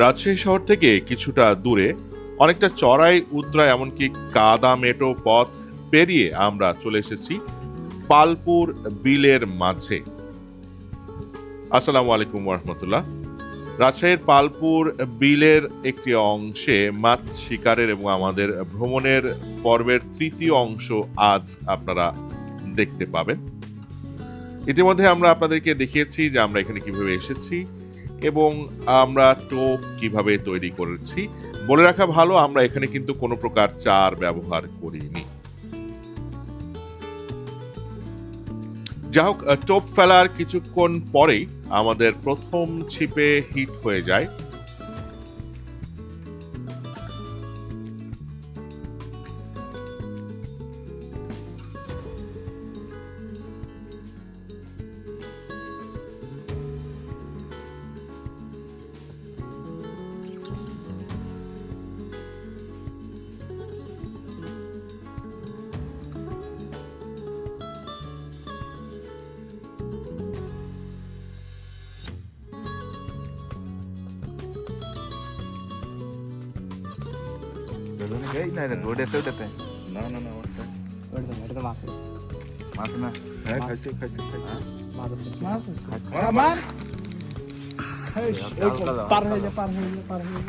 রাজশাহী শহর থেকে কিছুটা দূরে অনেকটা চড়াই উতরা এমনকি কাদা, মেটো পথ পেরিয়ে আমরা চলে এসেছি পালপুর বিলের মাঝে। আসসালামু আলাইকুম রহমতুল্লাহ রাজশাহীর পালপুর বিলের একটি অংশে মাছ শিকারের এবং আমাদের ভ্রমণের পর্বের তৃতীয় অংশ আজ আপনারা দেখতে পাবেন। ইতিমধ্যে আমরা আপনাদেরকে দেখিয়েছি যে আমরা এখানে কীভাবে এসেছি এবং আমরা টোপ কীভাবে তৈরি করেছি, বলে রাখা ভালো, আমরা এখানে কিন্তু কোনো প্রকার চার ব্যবহার করিনি। যাই হোক টোপ ফেলার কিছুক্ষণ পরেই আমাদের প্রথম ছিপে হিট হয়ে যায়। না রে ওটাতে না না না ওটা ওটা মাছ মাছ না হ্যাঁ খাইছি খাইছি মাছ মাছ হয়ে হয়ে হয়ে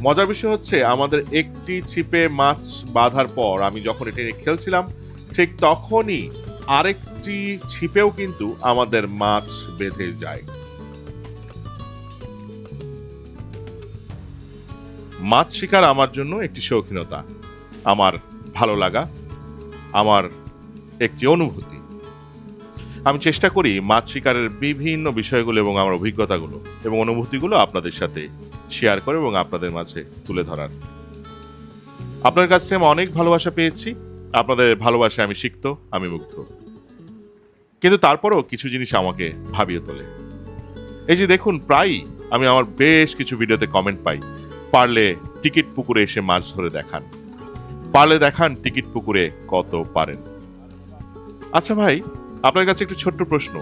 মজার বিষয় হচ্ছে আমাদের একটি ছিপে মাছ বাঁধার পর আমি যখন এটি নিয়ে খেলছিলাম ঠিক তখনই আরেকটি ছিপেও কিন্তু আমাদের মাছ বেঁধে যায়। মাছ শিকার আমার জন্য একটি শৌখিনতা। আমার ভালো লাগা, আমার একটি অনুভূতি। আমি চেষ্টা করি মাছ শিকারের বিভিন্ন বিষয়গুলো এবং আমার অভিজ্ঞতাগুলো এবং অনুভূতিগুলো আপনাদের সাথে শেয়ার করে এবং আপনাদের মাঝে তুলে ধরার। আপনার কাছ থেকে আমি অনেক ভালোবাসা পেয়েছি। আপনাদের ভালোবাসায় আমি শিখত আমি মুগ্ধ। কিন্তু তারপরেও কিছু জিনিস আমাকে ভাবিয়ে তোলে। এই যে দেখুন, প্রায়ই আমি আমার বেশ কিছু ভিডিওতে কমেন্ট পাই। পারলে টিকিট পুকুরে এসে মাছ ধরে দেখান। পারলে দেখান টিকিট পুকুরে কত পারেন। আচ্ছা ভাই, আপনার কাছে একটু ছোট্ট প্রশ্ন।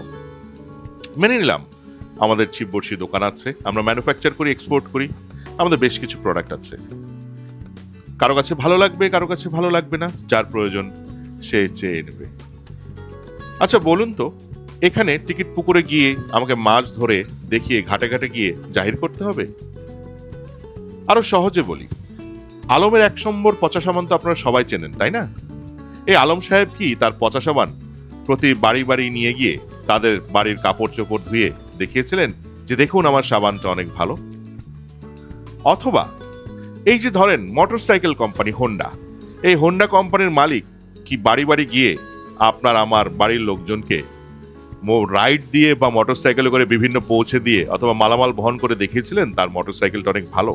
মেনে নিলাম, আমাদের ছিপ বড়শি দোকান আছে, আমরা ম্যানুফ্যাকচার করি এক্সপোর্ট করি, আমাদের বেশ কিছু প্রোডাক্ট আছে। কারও কাছে ভালো লাগবে, কারও কাছে ভালো লাগবে না, যার প্রয়োজন সে চেয়ে নেবে। আচ্ছা বলুন তো, এখানে টিকিট পুকুরে গিয়ে আমাকে মাছ ধরে দেখিয়ে ঘাটে ঘাটে গিয়ে জাহির করতে হবে? আরও সহজে বলি। আলমের এক সম্বর পচা সামান তো আপনারা সবাই চেনেন, তাই না? এই আলম সাহেব কি তার পচা সামান প্রতি বাড়ি বাড়ি নিয়ে গিয়ে তাদের বাড়ির কাপড় চোপড় ধুয়ে দেখিয়েছিলেন যে দেখুন আমার সাবানটা অনেক ভালো? অথবা এই যে ধরেন মোটরসাইকেল কোম্পানি হোন্ডা, এই হোন্ডা কোম্পানির মালিক কি বাড়ি বাড়ি গিয়ে আপনার আমার বাড়ির লোকজনকে রাইড দিয়ে বা মোটরসাইকেলে করে বিভিন্ন পৌঁছে দিয়ে অথবা মালামাল বহন করে দেখিয়েছিলেন তার মোটরসাইকেলটা অনেক ভালো?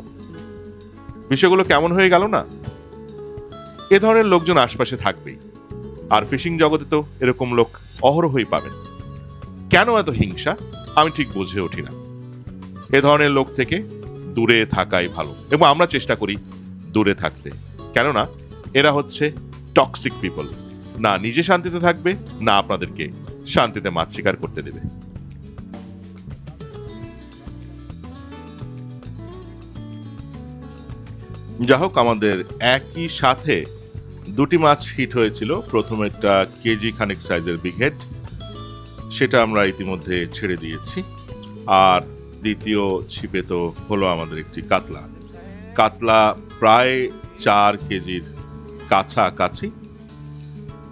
বিষয়গুলো কেমন হয়ে গেল না? এ ধরনের লোকজন আশপাশে থাকবেই। আর ফিশিং জগতে তো এরকম লোক অহরহই পাবেন। কেন এত হিংসা? আমি ঠিক বুঝে উঠি না। এ ধরনের লোক থেকে দূরে থাকাই ভালো। এবং আমরা চেষ্টা করি দূরে থাকতে। কেননা এরা হচ্ছে টক্সিক পিপল না নিজে শান্তিতে থাকবে, না আপনাদেরকে শান্তিতে মাছ শিকার করতে দেবে। যা হোক আমাদের একই সাথে দুটি মাছ হিট হয়েছিল। প্রথম একটা কেজি খানিক সাইজের বিঘেট সেটা আমরা ইতিমধ্যে ছেড়ে দিয়েছি। আর দ্বিতীয় ছিপে তো হলো আমাদের একটি কাতলা। কাতলা প্রায় চার কেজির কাছাকাছি।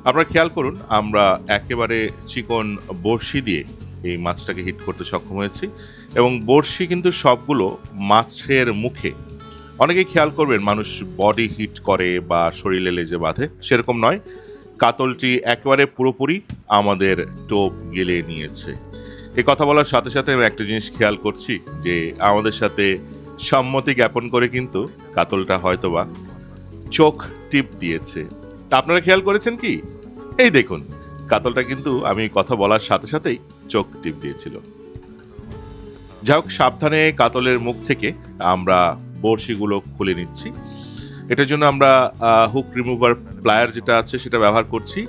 আপনারা খেয়াল করুন, আমরা একেবারে চিকন বড়শি দিয়ে এই মাছটাকে হিট করতে সক্ষম হয়েছি। এবং বড়শি কিন্তু সবগুলো মাছের মুখে অনেকেই খেয়াল করবেন, মানুষ বডি হিট করে বা শরীরে লেজে বাঁধে, সেরকম নয়। কাতলটি একেবারে পুরোপুরি আমাদের টোপ গেলে নিয়েছে। এই কথা বলার সাথে সাথে আমি একটা জিনিস খেয়াল করছি যে, আমাদের সাথে সম্মতি জ্ঞাপন করে কিন্তু কাতলটা হয়তোবা চোখ টিপ দিয়েছে। আপনারা খেয়াল করেছেন কি? এই দেখুন, কাতলটা কিন্তু আমি কথা বলার সাথে সাথেই চোখ টিপ দিয়েছিল। যাই হোক, সাবধানে কাতলের মুখ থেকে আমরা বড়শিগুলো খুলে নিচ্ছি। এটার জন্য আমরা হুক রিমুভার প্লায়ার যেটা আছে সেটা ব্যবহার করছি।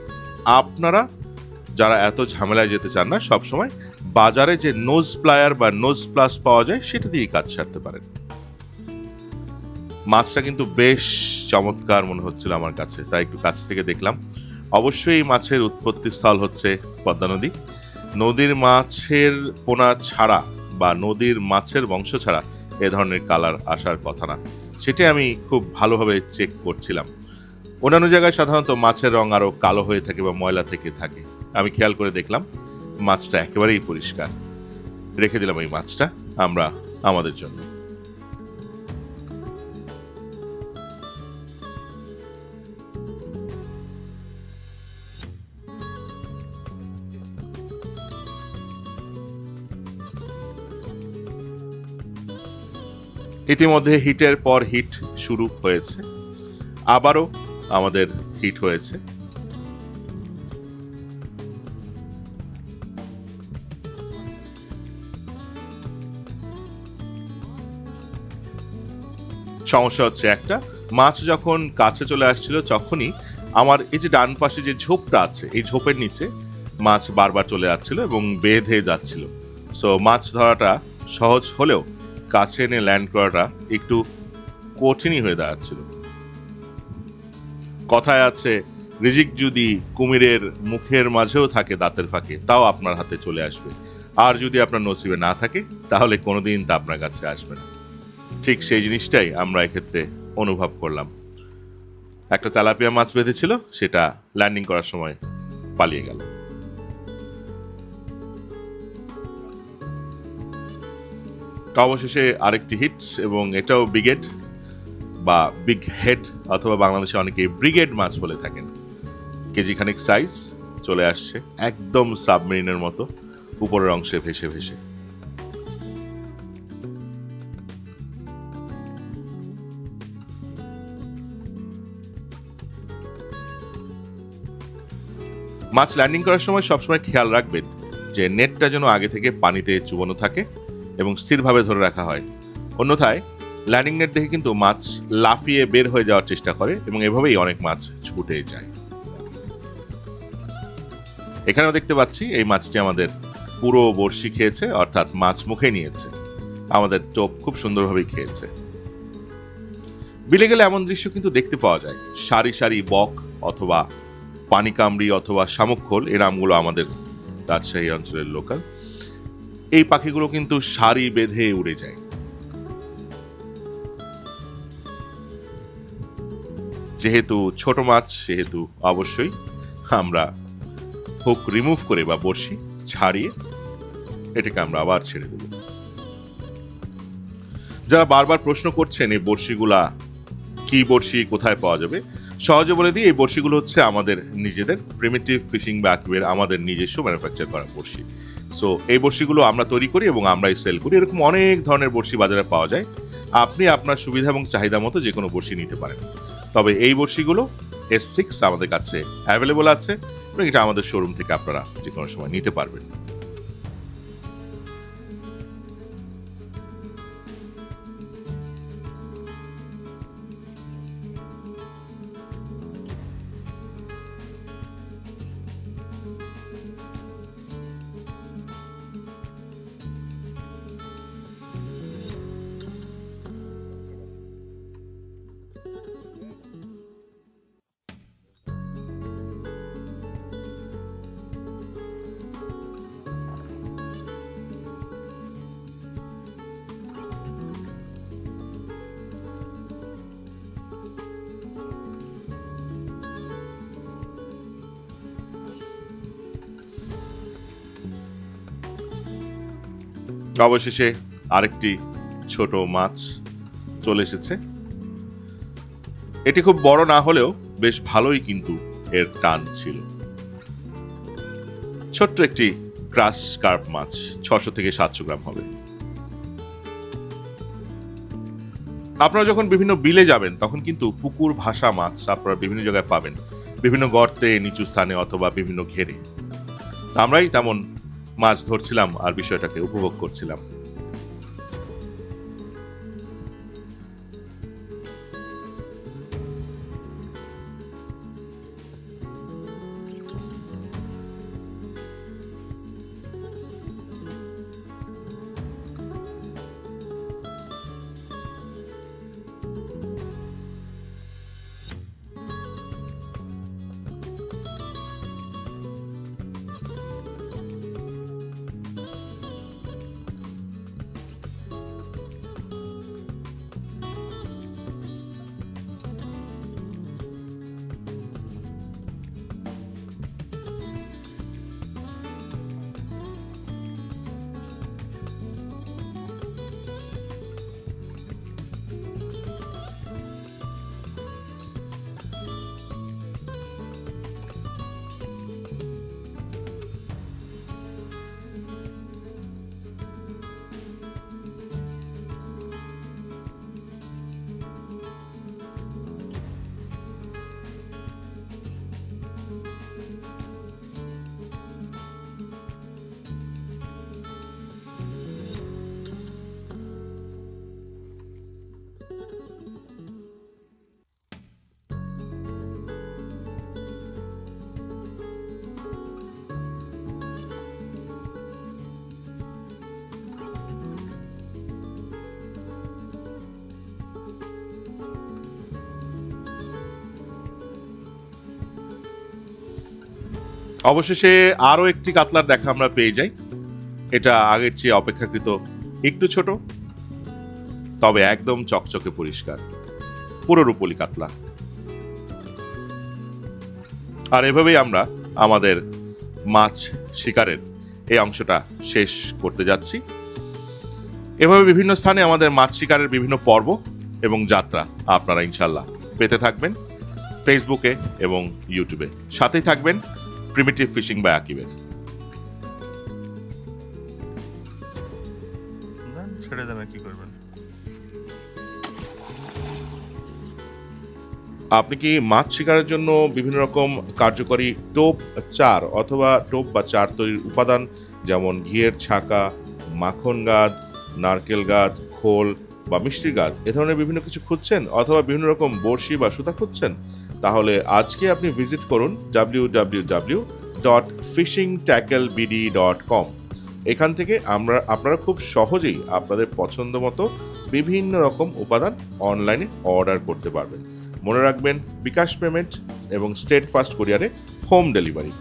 আপনারা যারা এত ঝামেলায় যেতে চান না, সবসময় বাজারে যে নোজ প্লায়ার বা নোজ প্লাস পাওয়া যায়, সেটা দিয়েই কাজ সারতে পারেন। মাছটা কিন্তু বেশ চমৎকার মনে হচ্ছিল আমার কাছে, তাই একটু কাছ থেকে দেখলাম। অবশ্যই এই মাছের উৎপত্তি স্থল হচ্ছে পদ্মা নদী। নদীর মাছের পোনা ছাড়া বা নদীর মাছের বংশ ছাড়া এ ধরনের কালার আসার কথা না। সেটা আমি খুব ভালোভাবে চেক করছিলাম। অন্যান্য জায়গায় সাধারণত মাছের রং আরও কালো হয়ে থাকে বা ময়লা থেকে থাকে। আমি খেয়াল করে দেখলাম, মাছটা একেবারেই পরিষ্কার। রেখে দিলাম এই মাছটা, আমরা, আমাদের জন্য। ইতিমধ্যে হিটের পর হিট শুরু হয়েছে। আবারও আমাদের হিট হয়েছে। সমস্যা হচ্ছে একটা, মাছ যখন কাছে চলে আসছিল তখনই আমার এই যে ডান পাশে যে ঝোপটা আছে, এই ঝোপের নিচে মাছ বারবার চলে যাচ্ছিল এবং বেঁধে যাচ্ছিল। সো মাছ ধরাটা সহজ হলেও কাছে এনে ল্যান্ড করাটা একটু কঠিনই হয়ে দাঁড়াচ্ছিল। কথায় আছে, রিজিক যদি কুমিরের মুখের মাঝেও থাকে দাঁতের ফাঁকে, তাও আপনার হাতে চলে আসবে। আর যদি আপনার নসিবে না থাকে, তাহলে কোনোদিন তা আপনার কাছে আসবে না। ঠিক সেই জিনিসটাই আমরা এক্ষেত্রে অনুভব করলাম। একটা তেলাপিয়া মাছ বেঁধেছিল, সেটা ল্যান্ডিং করার সময় পালিয়ে গেল। অবশেষে আরেকটি হিট এবং এটাও ব্রিগেড বা বিগ হেড অথবা বাংলাদেশে অনেকে ব্রিগেড মাছ বলে থাকেন। কেজি খানিক সাইজ চলে আসছে, একদম সাবমেরিনের মতো, উপরের অংশে ভেসে ভেসে। মাছ ল্যান্ডিং করার সময় সবসময় খেয়াল রাখবেন যে নেটটা যেন আগে থেকে পানিতে চুবানো থাকে। এবং স্থিরভাবে ধরে রাখা হয়। অন্যথায় ল্যান্ডিং নেট দেখে কিন্তু মাছ লাফিয়ে বের হয়ে যাওয়ার চেষ্টা করে এবং এভাবেই অনেক মাছ ছুটে যায়। এখানেও দেখতে পাচ্ছি, এই মাছটি আমাদের পুরো বড়শি খেয়েছে, অর্থাৎ মাছ মুখে নিয়েছে। আমাদের টোপ খুব সুন্দরভাবেই খেয়েছে। বিলে গেলে এমন দৃশ্য কিন্তু দেখতে পাওয়া যায়। সারি সারি বক অথবা পানিকামড়ি অথবা শামুকখোল, এ নামগুলো আমাদের রাজশাহী অঞ্চলের লোকাল। এই পাখিগুলো কিন্তু সারি বেঁধে উড়ে যায়। যেহেতু ছোট মাছ, সেহেতু অবশ্যই আমরা হুক রিমুভ করে বা বড়শি ছাড়িয়ে এটাকে আমরা আবার ছেড়ে দেব। যারা বারবার প্রশ্ন করছেন এই বড়শিগুলা কি বড়শি, কোথায় পাওয়া যাবে, সহজে বলে দিই, এই বড়শিগুলো হচ্ছে আমাদের নিজেদের প্রিমিটিভ ফিশিং বা আমাদের নিজস্ব ম্যানুফ্যাকচার করা বড়শি। সো এই বড়শিগুলো আমরা তৈরি করি এবং আমরাই সেল করি। এরকম অনেক ধরনের বড়শি বাজারে পাওয়া যায়। আপনি আপনার সুবিধা এবং চাহিদা মতো যে কোনো বড়শি নিতে পারেন। তবে এই বড়শিগুলো এস সিক্স আমাদের কাছে অ্যাভেলেবল আছে এবং এটা আমাদের শোরুম থেকে আপনারা যে কোনো সময় নিতে পারবেন। অবশেষে আরেকটি ছোট মাছ চলে এসেছে। এটি খুব বড় না হলেও বেশ ভালোই কিন্তু এর টান ছিল। ছোট্ট একটি ক্রাশ কার্প মাছ ছশো থেকে সাতশো গ্রাম হবে। আপনারা যখন বিভিন্ন বিলে যাবেন, তখন কিন্তু পুকুর ভাষা মাছ আপনারা বিভিন্ন জায়গায় পাবেন। বিভিন্ন গর্তে, নিচু স্থানে অথবা বিভিন্ন ঘেরে। আমরাই তেমন মাছ ধরছিলাম আর বিষয়টাকে উপভোগ করছিলাম। অবশেষে আরও একটি কাতলার দেখা আমরা পেয়ে যাই। এটা আগের চেয়ে অপেক্ষাকৃত একটু ছোট, তবে একদম চকচকে পরিষ্কার। পুরো রূপলি কাতলা। আর এভাবেই আমরা আমাদের মাছ শিকারের এই অংশটা শেষ করতে যাচ্ছি। এভাবে বিভিন্ন স্থানে আমাদের মাছ শিকারের বিভিন্ন পর্ব এবং যাত্রা আপনারা ইনশাল্লাহ পেতে থাকবেন। ফেসবুকে এবং ইউটিউবে সাথেই থাকবেন। প্রিমিটিভ ফিশিং ছেড়ে দেবে কি করবেন? আপনি কি মাছ শিকারের জন্য বিভিন্ন রকম কার্যকরী টোপ চার অথবা টোপ বা চার তৈরির উপাদান যেমন ঘিয়ের ছাকা মাখন গাদ নারকেল গাদ খোল বা মিষ্টির গাদ এ ধরনের বিভিন্ন কিছু খুঁজছেন? অথবা বিভিন্ন রকম বড়শি বা সুতা খুঁজছেন? তাহলে আজকে আপনি ভিজিট করুন W W W dot fishing tackle dot com এখান থেকে আমরা, আপনারা খুব সহজেই আপনাদের পছন্দ মতো বিভিন্ন রকম উপাদান অনলাইনে অর্ডার করতে পারবেন। মনে রাখবেন, বিকাশ পেমেন্ট এবং স্টেট ফাস্ট কোরিয়ারে হোম ডেলিভারি।